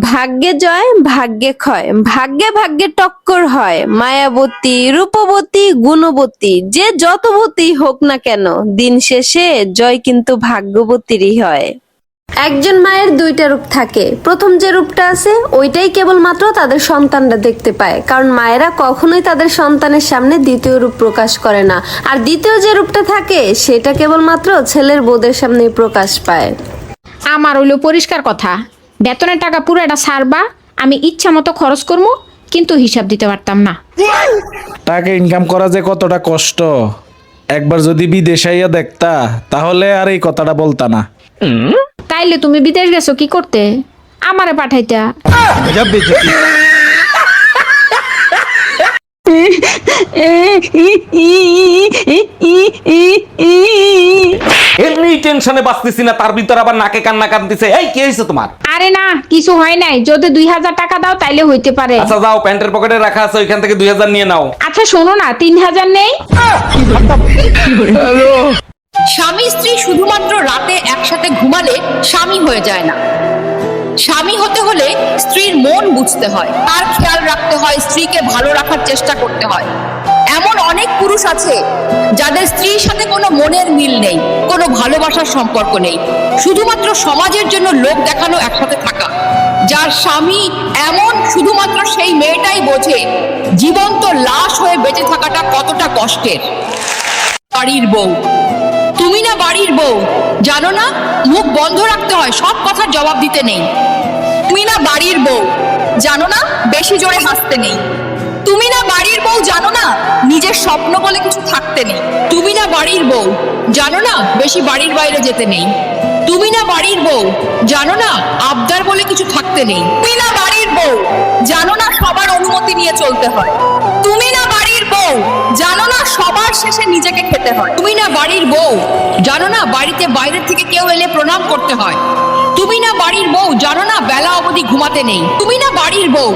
ভাগ্যে জয়, ভাগ্যে ক্ষয়। ভাগ্যে ভাগ্যে টক্কর হয়। মায়াবতী, রূপবতী, গুণবতী, যে যতবতী হোক না কেন, দিন শেষে জয় কিন্তু ভাগ্যবতীরই হয়। একজন মায়ের দুইটা রূপ থাকে। প্রথম যে রূপটা আছে, ওইটাই কেবলমাত্র তাদের সন্তানরা দেখতে পায়। কারণ মায়েরা কখনোই তাদের সন্তানের সামনে দ্বিতীয় রূপ প্রকাশ করে না। আর দ্বিতীয় যে রূপটা থাকে, সেটা কেবলমাত্র ছেলের বোদের সামনেই প্রকাশ পায়। আমার হইল পরিষ্কার কথা। বেতনের টাকা পুরোটা সারবা আমি ইচ্ছা মতো খরচ করব কিন্তু হিসাব দিতে পারতাম না টাকা ইনকাম করা যে কতটা কষ্ট একবার যদি বিদেশাইয়া দেখতা তাহলে আর এই কথাটা বলতা না তাইলে তুমি বিদেশ গেছো কি করতে আমারে পাঠাইতা টেনশনে বাঁচতেছি না তার ভিতর আবার নাকে কান্না কান্দিছে এই কি হয়েছে তোমার? আরে না কিছু হয় নাই। যদি দুই হাজার টাকা দাও তাইলে হইতে পারে। আচ্ছা যাও প্যান্টের পকেটে রাখা আছে ওইখান থেকে দুই হাজার নিয়ে নাও। আচ্ছা শোনো না তিন হাজার নেই? স্বামী স্ত্রী শুধুমাত্র রাতে একসাথে ঘুমালে স্বামী হয়ে যায় না। স্বামী হতে হলে স্ত্রীর মন বুঝতে হয় তার খেয়াল রাখতে হয় স্ত্রীকে ভালো রাখার চেষ্টা করতে হয়। অনেক পুরুষ আছে যাদের স্ত্রীর সাথে কোনো মনের মিল নেই, কোনো ভালোবাসার সম্পর্ক নেই। শুধুমাত্র সমাজের জন্য লোক দেখানো একসাথে থাকা। যার স্বামী এমন শুধুমাত্র সেই মেয়েটাই বোঝে, জীবন্ত লাশ হয়ে বেঁচে থাকাটা কতটা কষ্টের। বাড়ির বউ। তুমি না বাড়ির বউ। জানো না, মুখ বন্ধ রাখতে হয়, সব কথার জবাব দিতে নেই। তুমি না বাড়ির বউ। জানো না, বেশি জোরে হাসতে নেই। তুমি না বাড়ির বউ, জানো না নিজের স্বপ্ন বলে কিছু থাকতে নেই। তুমি না বাড়ির বউ, জানো না বেশি বাড়ির বাইরে যেতে নেই। তুমি না বাড়ির বউ, জানো না আবদার বলে কিছু থাকতে নেই। তুমি না বাড়ির বউ, জানো না সবার অনুমতি নিয়ে চলতে হয়। তুমি না বাড়ির বউ, জানো না সবার শেষে নিজেকে খেতে হয়। তুমি না বাড়ির বউ, জানো না বাড়িতে বাইরে থেকে কেউ এলে প্রণাম করতে হয়। তুমি না বাড়ির বউ, জানো না বেলা অবধি ঘুমাতে নেই। তুমি না বাড়ির বউ,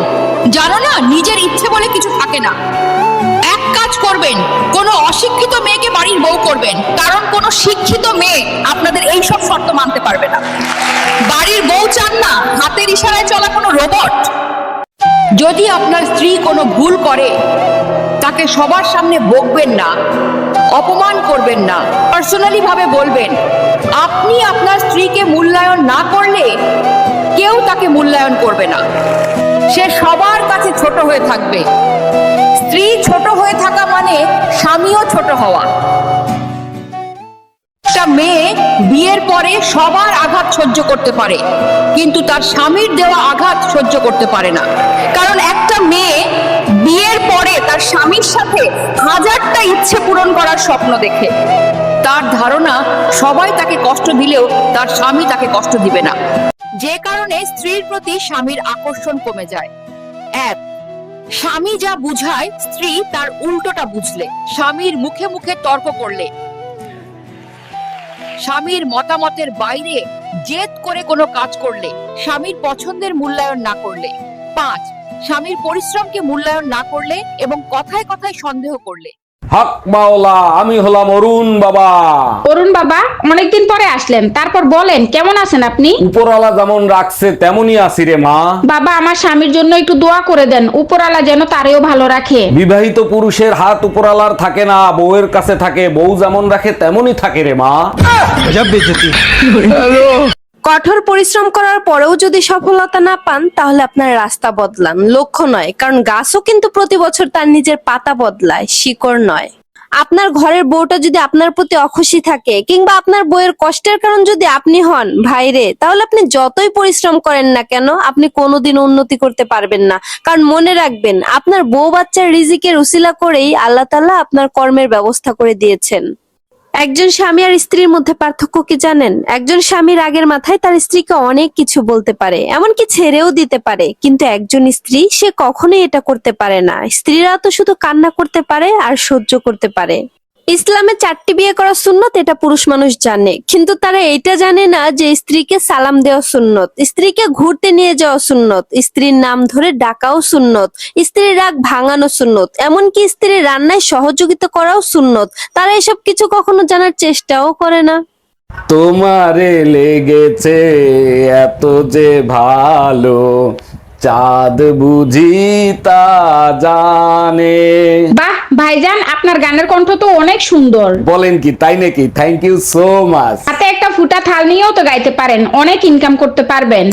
জানো না নিজের ইচ্ছে বলে কিছু থাকে না। কাজ করবেন। কোনো অশিক্ষিত মেয়েকে বাড়ির বউ করবেন। কারণ কোনো শিক্ষিত মেয়ে আপনাদের এই সব শর্ত মানতে পারবে না। বাড়ির বউ চান না, হাতের ইশারায় চলা কোনো রোবট। যদি আপনার স্ত্রী কোনো ভুল করে, তাকে সবার সামনে বকবেন না, অপমান করবেন না পার্সোনালি ভাবে বলবেন, আপনি আপনার স্ত্রীকে মূল্যায়ন না করলে কেউ তাকে মূল্যায়ন করবে না। সে সবার কাছে ছোট হয়ে থাকবে। স্ত্রী ছোট হয়ে থাকা মানে স্বামীও ছোট হওয়া। একটা মেয়ে বিয়ের পরে সবার আঘাত সহ্য করতে পারে, কিন্তু তার স্বামীর দেওয়া আঘাত সহ্য করতে পারে না। কারণ একটা মেয়ে বিয়ের পরে তার স্বামীর সাথে হাজারটা ইচ্ছে পূরণ করার স্বপ্ন দেখে। তার ধারণা, সবাই তাকে কষ্ট দিলেও তার স্বামী তাকে কষ্ট দিবে না। যে কারণে স্ত্রীর প্রতি স্বামীর আকর্ষণ কমে যায়। এক স্বামী যা বুঝায়, স্ত্রী তার উল্টোটা বুঝলে। স্বামীর মুখে মুখে তর্ক করলে। স্বামীর মতামতের বাইরে জেদ করে কোনো কাজ করলে। স্বামীর পছন্দের মূল্যায়ন না করলে। পাঁচ, স্বামীর পরিশ্রমকে মূল্যায়ন না করলে এবং কথায় কথায় সন্দেহ করলে। হক মাওলা আমি হলাম অরুণ বাবা। অরুণ বাবা অনেকদিন পরে আসলেন। তারপর বলেন কেমন আছেন আপনি? উপরওয়ালা যেমন রাখছে তেমনই আছি রে মা। বাবা আমার স্বামীর জন্য একটু দোয়া করে দেন। উপরালা যেন তারেও ভালো রাখে। বিবাহিত পুরুষের হাত উপরালার থাকে না বউয়ের কাছে থাকে। বউ যেমন রাখে তেমনই থাকে রে মা। কঠোর পরিশ্রম করার পরেও যদি সফলতা না পান, তাহলে আপনার রাস্তা বদলান। লক্ষ্য নয়, কারণ গাছও কিন্তু প্রতি বছর তার নিজের পাতা বদলায়, শিকড় নয়। আপনার ঘরের বউটা যদি আপনার প্রতি অখুশি থাকে, কিংবা আপনার বইয়ের কষ্টের কারণ যদি আপনি হন ভাইরে তাহলে আপনি যতই পরিশ্রম করেন না কেন, আপনি কোনোদিন উন্নতি করতে পারবেন না। কারণ মনে রাখবেন, আপনার বউ বাচ্চার রিজিকের উসিলা করেই আল্লাহ তাআলা আপনার কর্মের ব্যবস্থা করে দিয়েছেন। একজন স্বামী আর স্ত্রীর মধ্যে পার্থক্য কি জানেন? একজন স্বামী রাগের মাথায় তার স্ত্রীকে অনেক কিছু বলতে পারে, এমনকি ছেড়েও দিতে পারে, কিন্তু একজন স্ত্রী সে কখনোই এটা করতে পারে না। স্ত্রীরা তো শুধু কান্না করতে পারে আর সহ্য করতে পারে। ইসলামে চারটি বিয়ে করা সুন্নত এটা পুরুষ মানুষ জানে। কিন্তু তারা এটা জানে না যে স্ত্রীকে সালাম দেওয়া সুন্নত স্ত্রীকে ঘুরতে নিয়ে যাওয়া সুন্নত স্ত্রীর নাম ধরে ডাকাও সুন্নত স্ত্রীর রাগ ভাঙানো সুন্নত এমনকি স্ত্রীর রান্নায় সহযোগিতা করাও সুন্নত। তারা এসব কিছু কখনো জানার চেষ্টাও করে না। তোমারে লেগেছে এত যে ভালো চাঁদ বুঝি তা জানে। বাহ! ভাইজান আপনার গানের কণ্ঠ তো অনেক সুন্দর। বলেন কি তাই নাকি? থ্যাংক ইউ সো মাচ হাতে একটা ফুটা থাল নিয়েও তো গাইতে পারেন অনেক ইনকাম করতে পারবেন।